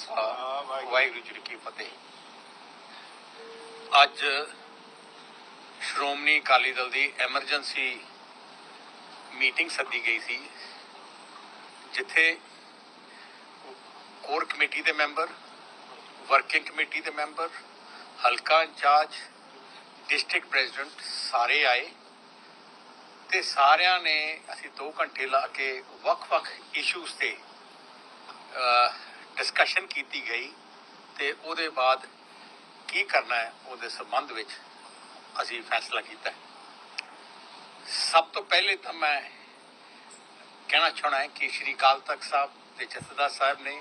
ਖਾਲਸਾ ਵਾਹਿਗੁਰੂ ਜੀ ਕੀ ਫਤਿਹ। ਅੱਜ ਸ਼੍ਰੋਮਣੀ ਅਕਾਲੀ ਦਲ ਦੀ ਐਮਰਜੈਂਸੀ ਮੀਟਿੰਗ ਸੱਦੀ ਗਈ ਸੀ, ਜਿੱਥੇ ਕੋਰ ਕਮੇਟੀ ਦੇ ਮੈਂਬਰ, ਵਰਕਿੰਗ ਕਮੇਟੀ ਦੇ ਮੈਂਬਰ, ਹਲਕਾ ਇੰਚਾਰਜ, ਡਿਸਟ੍ਰਿਕਟ ਪ੍ਰੈਜ਼ੀਡੈਂਟ ਸਾਰੇ ਆਏ ਤੇ ਸਾਰਿਆਂ ਨੇ ਅਸੀਂ 2 ਘੰਟੇ ਲਾ ਕੇ ਵੱਖ-ਵੱਖ ਇਸ਼ੂਜ਼ ਤੇ ਡਿਸਕਸ਼ਨ ਕੀਤੀ ਗਈ ਤੇ ਉਹਦੇ ਬਾਅਦ ਕੀ ਕਰਨਾ ਹੈ, ਉਹਦੇ ਸੰਬੰਧ ਵਿੱਚ ਅਸੀਂ ਫੈਸਲਾ ਕੀਤਾ ਸਭ ਤੋਂ ਪਹਿਲੇ ਤਾਂ ਮੈਂ ਕਹਿਣਾ ਚਾਹਣਾ ਹੈ ਕਿ ਸ਼੍ਰੀ ਅਕਾਲ ਤਖਤ ਸਾਹਿਬ ਤੇ ਜਥੇਦਾਰ ਸਾਹਿਬ ਨੇ,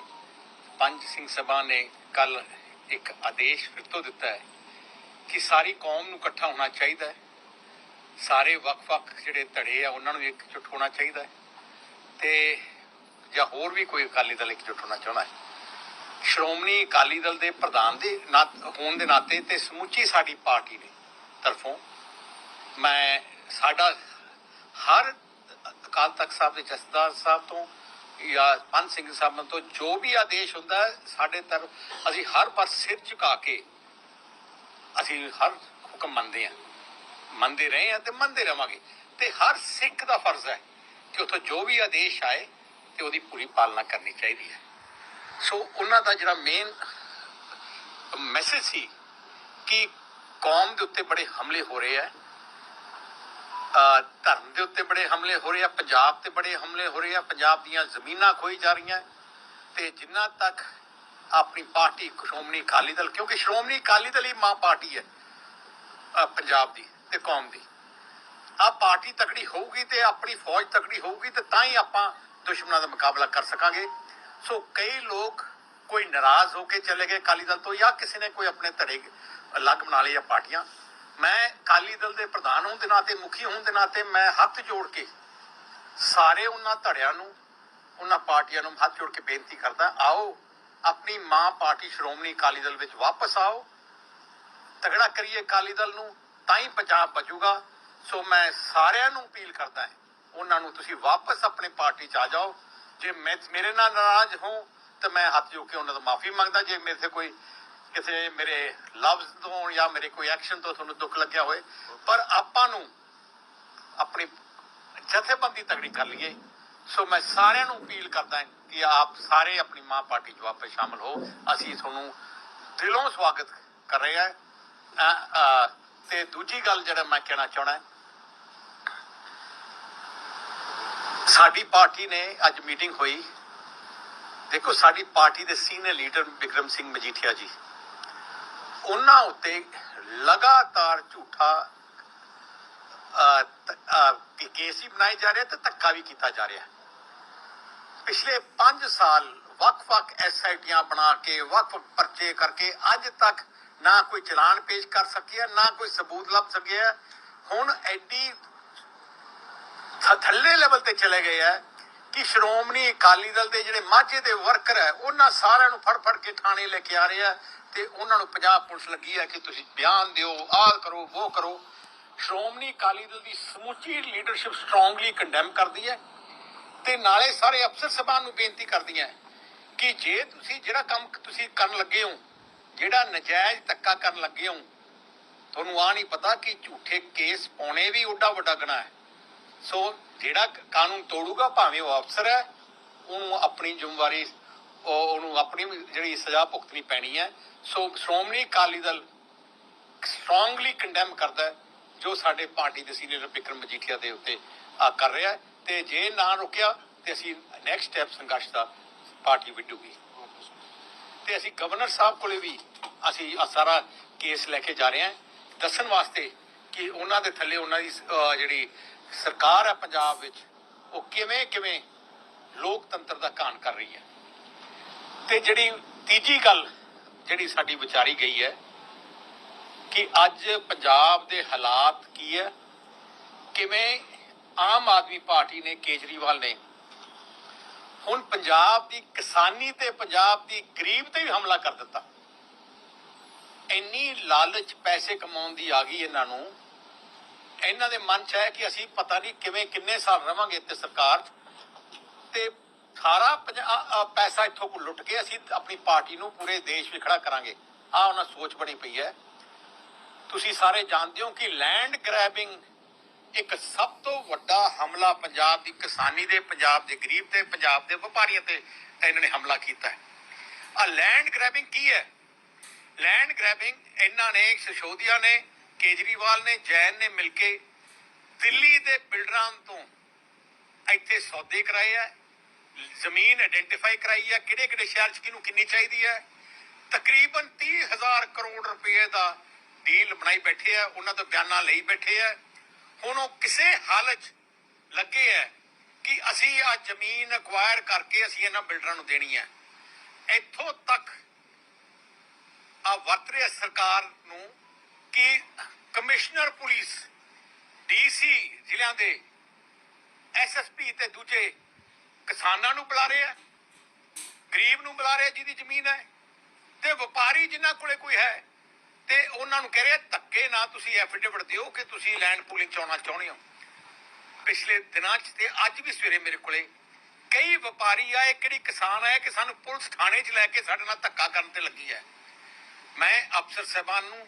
ਪੰਜ ਸਿੰਘ ਸਭਾ ਨੇ ਕੱਲ ਇੱਕ ਆਦੇਸ਼ ਫਿਰ ਤੋਂ ਦਿੱਤਾ ਹੈ ਕਿ ਸਾਰੀ ਕੌਮ ਨੂੰ ਇਕੱਠਾ ਹੋਣਾ ਚਾਹੀਦਾ ਹੈ। ਸਾਰੇ ਵੱਖ-ਵੱਖ ਜਿਹੜੇ ਧੜੇ ਆ, ਉਹਨਾਂ ਨੂੰ ਇੱਕਜੁੱਟ ਹੋਣਾ ਚਾਹੀਦਾ ਹੈ ਤੇ ਜਾਂ ਹੋਰ ਵੀ ਕੋਈ ਅਕਾਲੀ ਦਲ ਇਕਜੁੱਟ ਹੋਣਾ ਚਾਹੁੰਦਾ ਹੈ। ਸ਼੍ਰੋਮਣੀ ਅਕਾਲੀ ਦਲ ਦੇ ਪ੍ਰਧਾਨ ਦੇ ਨਾਤ, ਹੋਣ ਦੇ ਨਾਤੇ ਤੇ ਸਮੁੱਚੀ ਸਾਡੀ ਪਾਰਟੀ ਦੇ ਤਰਫੋਂ ਮੈਂ ਸਾਡਾ ਹਰ ਅਕਾਲ ਤਖਤ ਸਾਹਿਬ ਦੇ ਜਸਦਾਰ ਸਾਹਿਬ ਤੋਂ ਜਾਂ ਪੰਜ ਸਿੰਘ ਸਾਹਿਬਾਂ ਤੋਂ ਜੋ ਵੀ ਆਦੇਸ਼ ਹੁੰਦਾ ਸਾਡੇ ਤਰਫ ਅਸੀਂ ਹਰ ਵਾਰ ਸਿਰ ਝੁਕਾ ਕੇ ਅਸੀਂ ਹਰ ਹੁਕਮ ਮੰਨਦੇ ਹਾਂ। ਮੰਨਦੇ ਰਹੇ ਆ ਤੇ ਮੰਨਦੇ ਰਵਾਂਗੇ। ਤੇ ਹਰ ਸਿੱਖ ਦਾ ਫਰਜ਼ ਹੈ ਕਿ ਉਥੋਂ ਜੋ ਵੀ ਆਦੇਸ਼ ਆਏ ਤੇ ਉਹਦੀ ਪੂਰੀ ਪਾਲਣਾ ਕਰਨੀ ਚਾਹੀਦੀ ਹੈ। ਸੋ ਉਹਨਾਂ ਦਾ ਜਿਹੜਾ ਮੇਨ ਮੈਸੇਜ ਸੀ ਕਿ ਕੌਮ ਦੇ ਉੱਤੇ ਬੜੇ ਹਮਲੇ ਹੋ ਰਹੇ ਆ। ਧਰਮ ਦੇ ਉੱਤੇ ਬੜੇ ਹਮਲੇ ਹੋ ਰਹੇ ਆ, ਪੰਜਾਬ ਤੇ ਬੜੇ ਹਮਲੇ ਹੋ ਰਹੇ ਆ। ਪੰਜਾਬ ਦੀਆਂ ਜ਼ਮੀਨਾਂ ਖੋਈ ਜਾ ਰਹੀਆਂ ਤੇ ਜਿੰਨਾ ਤੱਕ ਆਪਣੀ ਪਾਰਟੀ ਸ਼੍ਰੋਮਣੀ ਅਕਾਲੀ ਦਲ, ਕਿਉਂਕਿ ਸ਼੍ਰੋਮਣੀ ਅਕਾਲੀ ਦਲ ਹੀ ਮਾਂ ਪਾਰਟੀ ਹੈ ਪੰਜਾਬ ਦੀ ਤੇ ਕੌਮ ਦੀ। ਆ ਪਾਰਟੀ ਤਕੜੀ ਹੋਊਗੀ ਤੇ ਆਪਣੀ ਫੌਜ ਤਕੜੀ ਹੋਊਗੀ ਤੇ ਤਾਂ ਹੀ ਆਪਾਂ ਦੁਸ਼ਮਣਾਂ ਦਾ ਮੁਕਾਬਲਾ ਕਰ ਸਕਾਂਗੇ। ਸੋ ਕਈ ਲੋਕ ਕੋਈ ਨਾਰਾਜ਼ ਹੋ ਕੇ ਚਲੇ ਗਏ ਅਕਾਲੀ ਦਲ ਤੋਂ ਜਾਂ ਕਿਸੇ ਨੇ ਕੋਈ ਆਪਣੇ ਧੜੇ ਅਲੱਗ ਬਣਾ ਲਏ ਜਾਂ ਪਾਰਟੀਆਂ। ਮੈਂ ਅਕਾਲੀ ਦਲ ਦੇ ਪ੍ਰਧਾਨ ਹੋਣ ਦੇ ਨਾਤੇ, ਮੁਖੀ ਹੋਣ ਦੇ ਨਾਤੇ ਮੈਂ ਹੱਥ ਜੋੜ ਕੇ ਸਾਰੇ ਉਹਨਾਂ ਧੜਿਆਂ ਨੂੰ, ਉਹਨਾਂ ਪਾਰਟੀਆਂ ਨੂੰ ਹੱਥ ਜੋੜ ਕੇ ਬੇਨਤੀ ਕਰਦਾ, ਆਓ ਆਪਣੀ ਮਾਂ ਪਾਰਟੀ ਸ਼੍ਰੋਮਣੀ ਅਕਾਲੀ ਦਲ ਵਿੱਚ ਵਾਪਸ ਆਓ। ਤਗੜਾ ਕਰੀਏ ਅਕਾਲੀ ਦਲ ਨੂੰ, ਤਾਂ ਹੀ ਪੰਜਾਬ ਬਚੂਗਾ। ਸੋ ਮੈਂ ਸਾਰਿਆਂ ਨੂੰ ਅਪੀਲ ਕਰਦਾ ਹਾਂ, ਉਹਨਾਂ ਨੂੰ ਤੁਸੀਂ ਵਾਪਸ ਆਪਣੇ ਪਾਰਟੀ ਚ ਆ ਜਾਓ। ਜੇ ਮੈਂ, ਮੇਰੇ ਨਾਲ ਨਾਰਾਜ਼ ਹੋ ਤਾਂ ਮੈਂ ਹੱਥ ਜੋੜ ਕੇ ਉਹਨਾਂ ਤੋਂ ਮਾਫੀ ਮੰਗਦਾ। ਜੇ ਮੇਰੇ ਤੇ ਕੋਈ ਕਿਸੇ ਮੇਰੇ ਲਫ਼ਜ਼ ਤੋਂ ਜਾਂ ਮੇਰੇ ਕੋਈ ਐਕਸ਼ਨ ਤੋਂ ਤੁਹਾਨੂੰ ਦੁੱਖ ਲੱਗਿਆ ਹੋਏ ਪਰ ਆਪਾਂ ਨੂੰ ਆਪਣੀ ਜਥੇਬੰਦੀ ਤਗੜੀ ਕਰ ਲਈਏ। ਸੋ ਮੈਂ ਸਾਰਿਆਂ ਨੂੰ ਅਪੀਲ ਕਰਦਾ ਕਿ ਆਪ ਸਾਰੇ ਆਪਣੀ ਮਾਂ ਪਾਰਟੀ 'ਚ ਵਾਪਸ ਸ਼ਾਮਲ ਹੋ। ਅਸੀਂ ਤੁਹਾਨੂੰ ਦਿਲੋਂ ਸਵਾਗਤ ਕਰ ਰਹੇ ਹਾਂ। ਤੇ ਦੂਜੀ ਗੱਲ ਜਿਹੜਾ ਮੈਂ ਕਹਿਣਾ ਚਾਹਣਾ ਸਾਡੀ ਪਾਰਟੀ ਨੇ ਅੱਜ ਮੀਟਿੰਗ ਹੋਈ। ਦੇਖੋ, ਸਾਡੀ ਪਾਰਟੀ ਦੇ ਸੀਨੀਅਰ ਲੀਡਰ ਵਿਕਰਮ ਸਿੰਘ ਮਜੀਠੀਆ ਜੀ, ਉਹਨਾਂ ਉੱਤੇ ਲਗਾਤਾਰ ਝੂਠਾ ਕੇਸ ਹੀ ਬਣਾਏ ਜਾ ਰਹੇ ਤੇ ਧੱਕਾ ਵੀ ਕੀਤਾ ਜਾ ਰਿਹਾ। ਪਿਛਲੇ 5 ਸਾਲ ਵੱਖ-ਵੱਖ ਐਸਆਈਟੀਆਂ ਬਣਾ ਕੇ, ਵੱਖ-ਵੱਖ ਪਰਚੇ ਕਰਕੇ ਅੱਜ ਤੱਕ ਨਾ ਕੋਈ ਚਲਾਨ ਪੇਸ਼ ਕਰ ਸਕਿਆ, ਨਾ ਕੋਈ ਸਬੂਤ ਲੱਭ ਸਕਿਆ। ਹੁਣ ਐਡੀ ਥੱਲੇ ਲੈਵਲ ਤੇ ਚਲੇ ਗਏ ਆ ਕਿ ਸ਼੍ਰੋਮਣੀ ਅਕਾਲੀ ਦਲ ਦੇ ਜਿਹੜੇ ਮਾਝੇ ਦੇ ਵਰਕਰ ਹੈ ਉਹਨਾਂ ਸਾਰਿਆਂ ਨੂੰ ਫੜ-ਫੜ ਕੇ ਥਾਣੇ ਲੈ ਕੇ ਆ ਰਹੇ ਆ ਤੇ ਉਹਨਾਂ ਨੂੰ ਪੰਜਾਬ ਪੁਲਿਸ ਲੱਗੀ ਹੈ ਕਿ ਤੁਸੀਂ ਬਿਆਨ ਦਿਓ, ਆਹ ਕਰੋ, ਉਹ ਕਰੋ। ਸ਼੍ਰੋਮਣੀ ਅਕਾਲੀ ਦਲ ਦੀ ਸਮੁੱਚੀ ਲੀਡਰਸ਼ਿਪ ਸਟਰੋਂਗਲੀ ਕੰਡੈਮ ਕਰਦੀ ਹੈ ਤੇ ਨਾਲੇ ਸਾਰੇ ਅਫਸਰ ਸਭਾ ਨੂੰ ਬੇਨਤੀ ਕਰਦੀ ਹੈ ਕਿ ਜੇ ਤੁਸੀਂ ਜਿਹੜਾ ਕੰਮ ਤੁਸੀਂ ਕਰਨ ਲੱਗੇ ਹੋ, ਜਿਹੜਾ ਨਜਾਇਜ਼ ਧੱਕਾ ਕਰਨ ਲੱਗੇ ਹੋ, ਤੁਹਾਨੂੰ ਆ ਨਹੀਂ ਪਤਾ ਕਿ ਝੂਠੇ ਕੇਸ ਪਾਉਣੇ ਵੀ ਓਡਾ ਵੱਡਾ ਗੁਨਾਹ ਹੈ। ਸੋ ਜਿਹੜਾ ਕਾਨੂੰਨ ਤੋੜੂਗਾ, ਭਾਵੇਂ ਉਹ ਅਫਸਰ ਹੈ, ਉਹਨੂੰ ਆਪਣੀ ਜ਼ਿੰਮੇਵਾਰੀ ਉਹਨੂੰ ਆਪਣੀ ਜਿਹੜੀ ਸਜ਼ਾ ਭੁਗਤਣੀ ਪੈਣੀ ਹੈ। So Shiromani Akali Dal strongly condemn ਕਰਦਾ ਹੈ, ਜੋ ਸਾਡੇ ਪਾਰਟੀ ਦੇ ਸੀਨੀਅਰ ਵਿਕਰਮ ਮਜੀਠੀਆ ਦੇ ਉੱਤੇ ਆ ਕਰ ਰਿਹਾ ਤੇ ਜੇ ਨਾ ਰੁਕਿਆ, ਤੇ ਅਸੀਂ ਨੈਕਸਟ ਸਟੈਪ ਸੰਘਰਸ਼ ਦਾ ਪਾਰਟੀ ਵਿੱਢੂਗੀ। ਤੇ ਅਸੀਂ ਗਵਰਨਰ ਸਾਹਿਬ ਕੋਲੇ ਵੀ ਅਸੀਂ ਸਾਰਾ ਕੇਸ ਲੈ ਕੇ ਜਾ ਰਹੇ ਹਾਂ। ਦੱਸਣ ਵਾਸਤੇ ਕਿ ਉਹਨਾਂ ਦੇ ਥੱਲੇ ਉਹਨਾਂ ਦੀ ਜਿਹੜੀ ਸਰਕਾਰ ਹੈ ਪੰਜਾਬ ਵਿੱਚ, ਉਹ ਕਿਵੇਂ ਕਿਵੇਂ ਲੋਕਤੰਤਰ ਦਾ ਕਾਨ ਕਰ ਰਹੀ ਹੈ। ਤੇ ਜਿਹੜੀ ਤੀਜੀ ਗੱਲ, ਜਿਹੜੀ ਸਾਡੀ ਵਿਚਾਰੀ ਗਈ ਹੈ ਕਿ ਅੱਜ ਪੰਜਾਬ ਦੇ ਹਾਲਾਤ ਕੀ ਹੈ, ਕਿਵੇਂ ਆਮ ਆਦਮੀ ਪਾਰਟੀ ਨੇ, ਕੇਜਰੀਵਾਲ ਨੇ ਹੁਣ ਪੰਜਾਬ ਦੀ ਕਿਸਾਨੀ ਤੇ ਪੰਜਾਬ ਦੀ ਗਰੀਬ ਤੇ ਵੀ ਹਮਲਾ ਕਰ ਦਿੱਤਾ। ਇੰਨੀ ਲਾਲਚ ਪੈਸੇ ਕਮਾਉਣ ਦੀ ਆ ਗਈ ਇਹਨਾਂ ਨੂੰ ਇਹਨਾਂ ਦੇ ਮਨ ਚ ਹੈ ਕਿ ਅਸੀਂ ਪਤਾ ਨਹੀਂ ਕਿਵੇਂ ਕਿੰਨੇ ਸਾਲ ਰਵਾਂਗੇ ਤੇ ਸਰਕਾਰ 'ਚ। ਤੇ ਸਾਰਾ ਪੈਸਾ ਇੱਥੋਂ ਕੋ ਲੁੱਟ ਕੇ ਅਸੀਂ ਆਪਣੀ ਪਾਰਟੀ ਨੂੰ ਪੂਰੇ ਦੇਸ਼ ਵਿੱਚ ਖੜਾ ਕਰਾਂਗੇ। ਆ ਉਹਨਾਂ ਸੋਚ ਬਣੀ ਪਈ ਹੈ। ਤੁਸੀਂ ਸਾਰੇ ਜਾਣਦੇ ਹੋ ਕਿ ਲੈਂਡ ਗ੍ਰੈਬਿੰਗ ਇੱਕ ਸਭ ਤੋਂ ਵੱਡਾ ਹਮਲਾ ਪੰਜਾਬ ਦੀ ਕਿਸਾਨੀ ਦੇ, ਪੰਜਾਬ ਦੇ ਗਰੀਬ ਤੇ ਪੰਜਾਬ ਦੇ ਵਪਾਰੀਆਂ ਤੇ ਇਹਨਾਂ ਨੇ ਹਮਲਾ ਕੀਤਾ ਹੈ। ਆ ਲੈਂਡ ਗ੍ਰੈਬਿੰਗ ਕੀ ਹੈ? ਲੈਂਡ ਗ੍ਰੈਬਿੰਗ ਇਹਨਾਂ ਨੇ ਸਿਸੋਦੀਆ ਨੇ ਕੇਜਰੀਵਾਲ ਨੇ, ਜੈਨ ਨੇ ਮਿਲ ਕੇ ਦਿੱਲੀ ਦੇ ਬਿਲਡਰਾਂ ਤੋਂ ਇੱਥੇ ਸੌਦੇ ਕਰਾਏ ਆ। ਜ਼ਮੀਨ ਆਇਡੈਂਟੀਫਾਈ ਕਰਾਈ ਹੈ ਕਿਹੜੇ ਕਿਹੜੇ ਸ਼ਹਿਰ 'ਚ ਕਿਹਨੂੰ ਕਿੰਨੀ ਚਾਹੀਦੀ ਹੈ ਤਕਰੀਬਨ 30000 ਕਰੋੜ ਰੁਪਏ ਦਾ ਡੀਲ ਬਣਾਈ ਬੈਠੇ ਆ। ਉਹਨਾਂ ਤੋਂ ਬਿਆਨਾ ਲਈ ਬੈਠੇ ਆ। ਹੁਣ ਉਹ ਕਿਸੇ ਹਾਲਤ 'ਚ ਲੱਗੇ ਆ ਕਿ ਅਸੀਂ ਆ ਜ਼ਮੀਨ ਅਕਵਾਇਰ ਕਰਕੇ ਅਸੀਂ ਇਹਨਾਂ ਬਿਲਡਰਾਂ ਨੂੰ ਦੇਣੀ ਹੈ ਇੱਥੋਂ ਤੱਕ ਆ ਵਰਤ ਰਿਹਾ ਸਰਕਾਰ ਨੂੰ ਕਿ ਕਮਿਸ਼ਨਰ ਪੁਲਿਸ, ਡੀਸੀ ਜ਼ਿਲ੍ਹਿਆਂ ਦੇ ਐਸਐਸਪੀ ਤੇ ਦੂਜੇ ਕਿਸਾਨਾਂ ਨੂੰ ਬੁਲਾ ਰਹੇ ਆ ਗਰੀਬ ਨੂੰ ਬੁਲਾ ਰਹੇ ਜਿਹਦੀ ਜ਼ਮੀਨ ਹੈ ਤੇ ਵਪਾਰੀ ਜਿਨ੍ਹਾਂ ਕੋਲੇ ਕੋਈ ਹੈ ਤੇ ਉਹਨਾਂ ਨੂੰ ਕਹਿ ਰਹੇ, ਧੱਕੇ ਨਾ ਤੁਸੀਂ ਐਫੀਡੇਵਿਟ ਦਿਓ ਕਿ ਤੁਸੀਂ ਲੈਂਡ ਪੂਲਿੰਗ ਚ ਚਾਹੁੰਦੇ ਹੋ। ਪਿਛਲੇ ਦਿਨਾਂ 'ਚ ਤੇ ਅੱਜ ਵੀ ਸਵੇਰੇ ਮੇਰੇ ਕੋਲੇ ਕਈ ਵਪਾਰੀ ਆਏ, ਕਿਹੜੀ ਕਿਸਾਨ ਆਏ ਕਿ ਸਾਨੂੰ ਪੁਲਿਸ ਥਾਣੇ 'ਚ ਲੈ ਕੇ ਸਾਡੇ ਨਾਲ ਧੱਕਾ ਕਰਨ ਤੇ ਲੱਗੀ ਹੈ। ਮੈਂ ਅਫਸਰ ਸਾਹਿਬਾਨ ਨੂੰ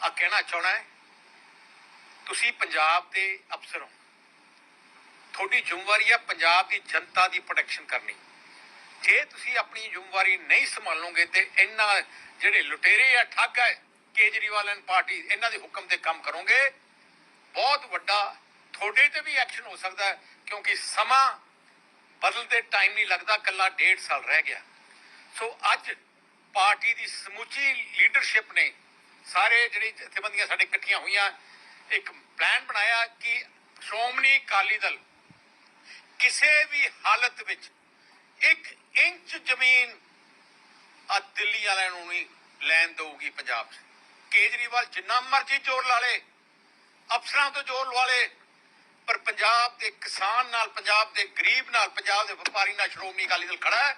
ਆ ਕਹਿਣਾ ਚਾਹਣਾ ਹੈ, ਤੁਸੀਂ ਪੰਜਾਬ ਦੇ ਅਫਸਰ ਹੋ। ਤੁਹਾਡੀ ਜ਼ਿੰਮੇਵਾਰੀ ਹੈ ਪੰਜਾਬ ਦੀ ਜਨਤਾ ਦੀ ਪ੍ਰੋਟੈਕਸ਼ਨ ਕਰਨੀ। ਜੇ ਤੁਸੀਂ ਆਪਣੀ ਜ਼ਿੰਮੇਵਾਰੀ ਨਹੀਂ ਸੰਭਾਲੋਗੇ ਤੇ ਇਹਨਾਂ ਜਿਹੜੇ ਲੁਟੇਰੇ ਆ, ਠੱਗ ਹੈ ਕੇਜਰੀਵਾਲ ਐਂਡ ਪਾਰਟੀ, ਇਹਨਾਂ ਦੇ ਹੁਕਮ ਤੇ ਕੰਮ ਕਰੋਗੇ। ਬਹੁਤ ਵੱਡਾ ਤੁਹਾਡੇ ਤੇ ਵੀ ਐਕਸ਼ਨ ਹੋ ਸਕਦਾ ਹੈ, ਕਿਉਂਕਿ ਸਮਾਂ ਬਦਲਦੇ ਟਾਈਮ ਨਹੀਂ ਲੱਗਦਾ ਕੱਲਾ ਡੇਢ ਸਾਲ ਰਹਿ ਗਿਆ। ਸੋ ਅੱਜ ਪਾਰਟੀ ਦੀ ਸਮੁੱਚੀ ਲੀਡਰਸ਼ਿਪ ਨੇ ਸਾਰੇ ਜਿਹੜੀ ਜਥੇਬੰਦੀਆਂ ਸਾਡੇ ਇਕੱਠੀਆਂ ਹੋਈਆਂ, ਇੱਕ ਪਲਾਨ ਬਣਾਇਆ ਕਿ ਸ਼੍ਰੋਮਣੀ ਅਕਾਲੀ ਦਲ ਕਿਸੇ ਵੀ ਹਾਲਤ ਵਿੱਚ ਇੱਕ ਇੰਚ ਜ਼ਮੀਨ ਆ ਦਿੱਲੀ ਵਾਲਿਆਂ ਨੂੰ ਨਹੀਂ ਲੈਣ ਦਊਗੀ ਪੰਜਾਬ। 'ਚ ਕੇਜਰੀਵਾਲ ਜਿੰਨਾ ਮਰਜ਼ੀ ਜ਼ੋਰ ਲਾ ਲੇ, ਅਫਸਰਾਂ ਤੋਂ ਜ਼ੋਰ ਲਵਾ ਲੇ, ਪਰ ਪੰਜਾਬ ਦੇ ਕਿਸਾਨ ਨਾਲ, ਪੰਜਾਬ ਦੇ ਗਰੀਬ ਨਾਲ, ਪੰਜਾਬ ਦੇ ਵਪਾਰੀ ਨਾਲ ਸ਼੍ਰੋਮਣੀ ਅਕਾਲੀ ਦਲ ਖੜਾ ਹੈ।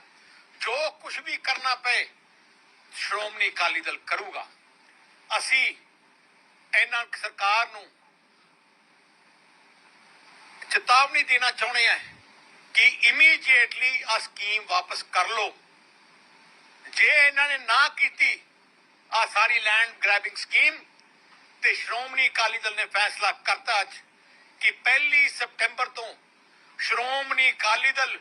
ਜੋ ਕੁਝ ਵੀ ਕਰਨਾ ਪਏ, ਸ਼੍ਰੋਮਣੀ ਅਕਾਲੀ ਦਲ ਕਰੂਗਾ। ਅਸੀਂ ਇਹਨਾਂ ਸਰਕਾਰ ਨੂੰ ਚੇਤਾਵਨੀ ਦੇਣਾ ਚਾਹੁੰਦੇ ਹਾਂ ਕਿ ਇਮੀਡੀਏਟਲੀ ਆ ਸਕੀਮ ਵਾਪਸ ਕਰ ਲਓ। ਜੇ ਇਹਨਾਂ ਨੇ ਨਾ ਕੀਤੀ ਆ ਸਾਰੀ ਲੈਂਡ ਗ੍ਰੈਬਿੰਗ ਸਕੀਮ ਤੇ ਸ਼੍ਰੋਮਣੀ ਅਕਾਲੀ ਦਲ ਨੇ ਫੈਸਲਾ ਕਰਤਾ ਅੱਜ ਕਿ ਪਹਿਲੀ ਸਪਟੈਂਬਰ ਤੋਂ ਸ਼੍ਰੋਮਣੀ ਅਕਾਲੀ ਦਲ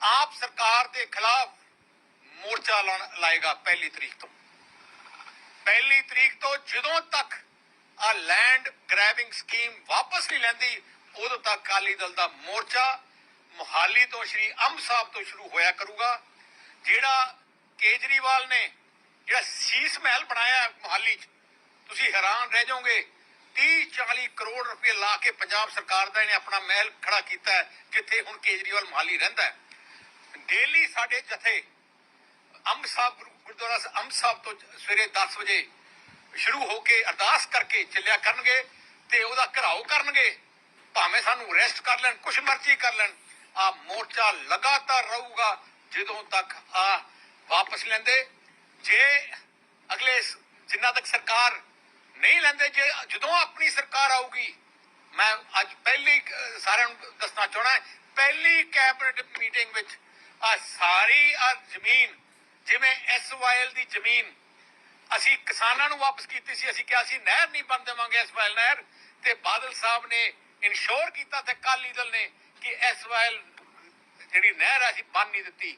ਆਪ ਸਰਕਾਰ ਦੇ ਖਿਲਾਫ ਮੋਰਚਾ ਲਾਉਣ- ਲਾਏਗਾ ਪਹਿਲੀ ਤਰੀਕ ਤੋਂ। ਪਹਿਲੀ ਤਰੀਕ ਤੋਂ ਜਦੋਂ ਤੱਕ ਆ ਲੈਂਡ ਗ੍ਰੈਬਿੰਗ ਸਕੀਮ ਵਾਪਸ ਨਹੀਂ ਲੈਂਦੀ, ਉਦੋਂ ਤੱਕ ਅਕਾਲੀ ਦਲ ਦਾ ਮੋਰਚਾ ਮੁਹਾਲੀ ਤੋਂ ਸ਼੍ਰੀ ਅੰਬ ਸਾਹਿਬ ਤੋਂ ਸ਼ੁਰੂ ਹੋਇਆ ਕਰੂਗਾ। ਜਿਹੜਾ ਕੇਜਰੀਵਾਲ ਨੇ ਜਿਹੜਾ ਸੀਸ ਮਹਿਲ ਬਣਾਇਆ ਹੈ ਮੁਹਾਲੀ 'ਚ, ਤੁਸੀਂ ਹੈਰਾਨ ਰਹਿ ਜਾਓਗੇ। 30 40 ਕਰੋੜ ਰੁਪਏ ਲਾ ਕੇ ਪੰਜਾਬ ਸਰਕਾਰ ਦਾ ਇਹਨੇ ਆਪਣਾ ਮਹਿਲ ਖੜਾ ਕੀਤਾ ਹੈ, ਜਿੱਥੇ ਹੁਣ ਕੇਜਰੀਵਾਲ ਮੁਹਾਲੀ ਰਹਿੰਦਾ ਹੈ। ਡੇਲੀ ਸਾਡੇ ਜਥੇ ਅੰਬ ਸਾਹਿਬ ਗੁਰਦੁਆਰਾ ਅੰਬ ਸਾਹਿਬ ਤੋਂ ਸਵੇਰੇ 10 ਵਜੇ ਸ਼ੁਰੂ ਹੋ ਕੇ ਅਰਦਾਸ ਕਰਕੇ ਚੱਲਿਆ ਕਰਨਗੇ ਤੇ ਉਹਦਾ ਘਰਾਓ ਕਰਨਗੇ। ਭਾਵੇਂ ਸਾਨੂੰ ਅਰੈਸਟ ਕਰ ਲੈਣ, ਕੁਛ ਮਰਜ਼ੀ ਕਰ ਲੈਣ, ਆ ਮੋਰਚਾ ਲਗਾਤਾਰ ਰਹੂਗਾ ਜਦੋਂ ਤੱਕ ਆ ਵਾਪਸ ਲੈਂਦੇ। ਜੇ ਅਗਲੇ ਜਿੰਨਾ ਤੱਕ ਸਰਕਾਰ ਨਹੀਂ ਲੈਂਦੇ, ਜੇ ਜਦੋਂ ਆਪਣੀ ਸਰਕਾਰ ਆਊਗੀ, ਮੈਂ ਅੱਜ ਪਹਿਲੀ ਸਾਰਿਆਂ ਨੂੰ ਦੱਸਣਾ ਚਾਹਣਾ ਪਹਿਲੀ ਕੈਬਨਿਟ ਮੀਟਿੰਗ ਵਿੱਚ ਆ ਸਾਰੀ ਆ ਜ਼ਮੀਨ ਜਿਵੇਂ ਐਸਵਾਈਐਲ ਦੀ ਜ਼ਮੀਨ ਅਸੀਂ ਕਿਸਾਨਾਂ ਨੂੰ ਵਾਪਸ ਕੀਤੀ ਸੀ, ਅਸੀਂ ਕਿਹਾ ਸੀ, ਨਹਿਰ ਨਹੀਂ ਬਣ ਦੇਵਾਂਗੇ ਐਸਵਾਈਐਲ ਨਹਿਰ ਤੇ ਬਾਦਲ ਸਾਹਿਬ ਨੇ ਇਨਸ਼ੋਰ ਕੀਤਾ ਤੇ ਕਾਲੀ ਦਲ ਨੇ ਕਿ ਐਸਵਾਈਐਲ ਜਿਹੜੀ ਨਹਿਰ ਹੈ ਅਸੀਂ ਬੰਨ ਨਹੀਂ ਦਿੱਤੀ।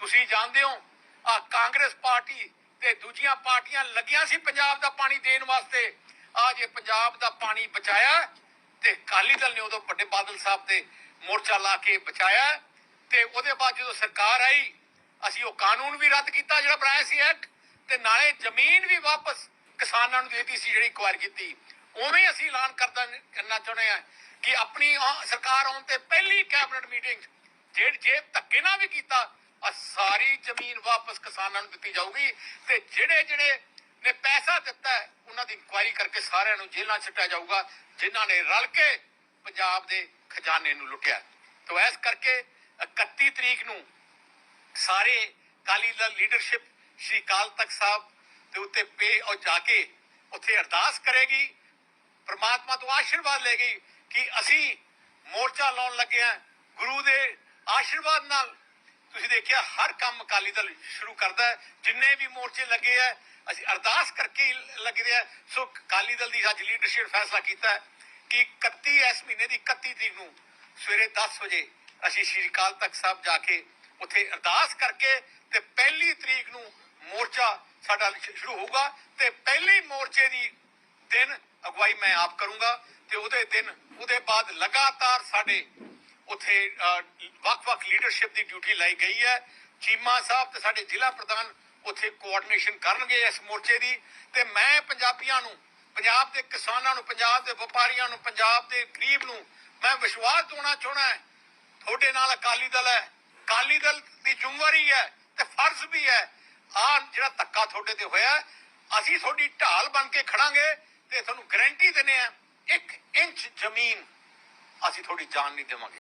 ਤੁਸੀਂ ਜਾਣਦੇ ਹੋ ਆ ਕਾਂਗਰਸ ਪਾਰਟੀ ਤੇ ਦੂਜੀਆਂ ਪਾਰਟੀਆਂ ਲੱਗੀਆਂ ਸੀ ਪੰਜਾਬ ਦਾ ਪਾਣੀ ਦੇਣ ਵਾਸਤੇ। ਆ ਜੇ ਪੰਜਾਬ ਦਾ ਪਾਣੀ ਬਚਾਇਆ ਤੇ ਕਾਲੀ ਦਲ ਨੇ ਉਦੋਂ ਵੱਡੇ ਬਾਦਲ ਸਾਹਿਬ ਤੇ ਮੋਰਚਾ ਲਾ ਕੇ ਬਚਾਇਆ ਤੇ ਉਹਦੇ ਬਾਅਦ ਜਦੋਂ ਸਰਕਾਰ ਆਈ ਅਸੀਂ ਉਹ ਕਾਨੂੰਨ ਵੀ ਰੱਦ ਕੀਤਾ ਜਿਹੜਾ ਬਣਾਇਆ ਸੀ ਐਕਟ, ਤੇ ਨਾਲੇ ਜ਼ਮੀਨ ਵੀ ਵਾਪਸ ਕਿਸਾਨਾਂ ਨੂੰ ਦੇ ਦਿੱਤੀ ਸੀ ਜਿਹੜੀ ਕੁਆਰ ਕੀਤੀ। ਉਵੇਂ ਅਸੀਂ ਐਲਾਨ ਕਰਦਾ ਕਰਨਾ ਚਾਹੁੰਦੇ ਆ ਕਿ ਆਪਣੀ ਸਰਕਾਰ ਆਉਣ ਤੇ ਪਹਿਲੀ ਕੈਬਨਿਟ ਮੀਟਿੰਗ ਜੇ ਜੇ ਧੱਕੇ ਨਾਲ ਵੀ ਕੀਤਾ ਸਾਰੀ ਜ਼ਮੀਨ ਵਾਪਸ ਕਿਸਾਨਾਂ ਨੂੰ ਦਿੱਤੀ ਜਾਊਗੀ ਤੇ ਜਿਹੜੇ ਜਿਹੜੇ ਨੇ ਪੈਸਾ ਦਿੱਤਾ ਉਹਨਾਂ ਦੀ ਇਨਕੁਆਇਰੀ ਕਰਕੇ ਸਾਰਿਆਂ ਨੂੰ ਜੇਲ੍ਹਾਂ ਛੱਟਿਆ ਜਾਊਗਾ, ਜਿਨ੍ਹਾਂ ਨੇ ਰਲ ਕੇ ਪੰਜਾਬ ਦੇ ਖਜ਼ਾਨੇ ਨੂੰ ਲੁੱਟਿਆ। ਤੋਂ ਇਸ ਕਰਕੇ 31 ਤਰੀਕ ਨੂੰ ਸਾਰੇ ਕਾਲੀ ਦਲ ਲੀਡਰਸ਼ਿਪ ਸ਼੍ਰੀ ਕਾਲ ਤਖਤ ਸਾਹਿਬ ਦੇ ਉੱਤੇ ਪੇ ਔਰ ਜਾ ਕੇ ਉੱਥੇ ਅਰਦਾਸ ਕਰੇਗੀ, ਪ੍ਰਮਾਤਮਾ ਤੋਂ ਆਸ਼ੀਰਵਾਦ ਲੈ ਕਿ ਅਸੀਂ ਮੋਰਚਾ ਲਾਉਣ ਲੱਗੇ ਹਾਂ, ਗੁਰੂ ਦੇ ਆਸ਼ੀਰਵਾਦ ਨਾਲ। ਤੁਸੀਂ ਦੇਖਿਆ, ਹਰ ਕੰਮ ਅਕਾਲੀ ਦਲ ਸ਼ੁਰੂ ਕਰਦਾ ਜਿੰਨੇ ਵੀ ਮੋਰਚੇ ਲੱਗੇ ਆ ਅਸੀਂ ਅਰਦਾਸ ਕਰਕੇ ਹੀ ਲੱਗ ਰਿਹਾ ਸੋ ਅਕਾਲੀ ਦਲ ਦੀ ਅੱਜ ਲੀਡਰਸ਼ਿਪ ਫੈਸਲਾ ਕੀਤਾ ਕਿ 31 ਇਸ ਮਹੀਨੇ ਦੀ 31 ਤਰੀਕ ਨੂੰ ਸਵੇਰੇ 10 ਵਜੇ ਅਸੀਂ ਸ਼੍ਰੀ ਅਕਾਲ ਤਖਤ ਸਾਹਿਬ ਜਾ ਕੇ ਉੱਥੇ ਅਰਦਾਸ ਕਰਕੇ ਤੇ ਪਹਿਲੀ ਤਰੀਕ ਨੂੰ ਮੋਰਚਾ ਸਾਡਾ ਸ਼ੁਰੂ ਹੋਊਗਾ ਤੇ ਪਹਿਲੀ ਮੋਰਚੇ ਦੀ ਦਿਨ ਅਗਵਾਈ ਮੈਂ ਆਪ ਕਰੂੰਗਾ ਤੇ ਉਹਦੇ ਦਿਨ, ਉਹਦੇ ਬਾਅਦ ਲਗਾਤਾਰ ਸਾਡੇ ਉੱਥੇ ਵੱਖ-ਵੱਖ ਲੀਡਰਸ਼ਿਪ ਦੀ ਡਿਊਟੀ ਲਾਈ ਗਈ ਹੈ। ਚੀਮਾ ਸਾਹਿਬ ਤੇ ਸਾਡੇ ਜ਼ਿਲ੍ਹਾ ਪ੍ਰਧਾਨ ਉੱਥੇ ਕੋਆਰਡੀਨੇਸ਼ਨ ਕਰਨਗੇ ਇਸ ਮੋਰਚੇ ਦੀ ਤੇ ਮੈਂ ਪੰਜਾਬੀਆਂ ਨੂੰ, ਪੰਜਾਬ ਦੇ ਕਿਸਾਨਾਂ ਨੂੰ, ਪੰਜਾਬ ਦੇ ਵਪਾਰੀਆਂ ਨੂੰ, ਪੰਜਾਬ ਦੇ ਗਰੀਬ ਨੂੰ ਮੈਂ ਵਿਸ਼ਵਾਸ ਦਿਵਾਉਣਾ ਚਾਹਣਾ ਤੁਹਾਡੇ ਨਾਲ ਅਕਾਲੀ ਦਲ ਹੈ ਅਕਾਲੀ ਦਲ ਦੀ ਜ਼ਿੰਮੇਵਾਰੀ ਹੈ ਤੇ ਫਰਜ਼ ਵੀ ਹੈ। ਆ ਜਿਹੜਾ ਧੱਕਾ ਤੁਹਾਡੇ ਤੇ ਹੋਇਆ, ਅਸੀਂ ਤੁਹਾਡੀ ਢਾਲ ਬਣ ਕੇ ਖੜਾਂਗੇ ਤੇ ਤੁਹਾਨੂੰ ਗਰੰਟੀ ਦਿੰਦੇ ਆ ਇੱਕ ਇੰਚ ਜ਼ਮੀਨ ਅਸੀਂ ਤੁਹਾਡੀ ਜਾਨ ਨਹੀਂ ਦੇਵਾਂਗੇ।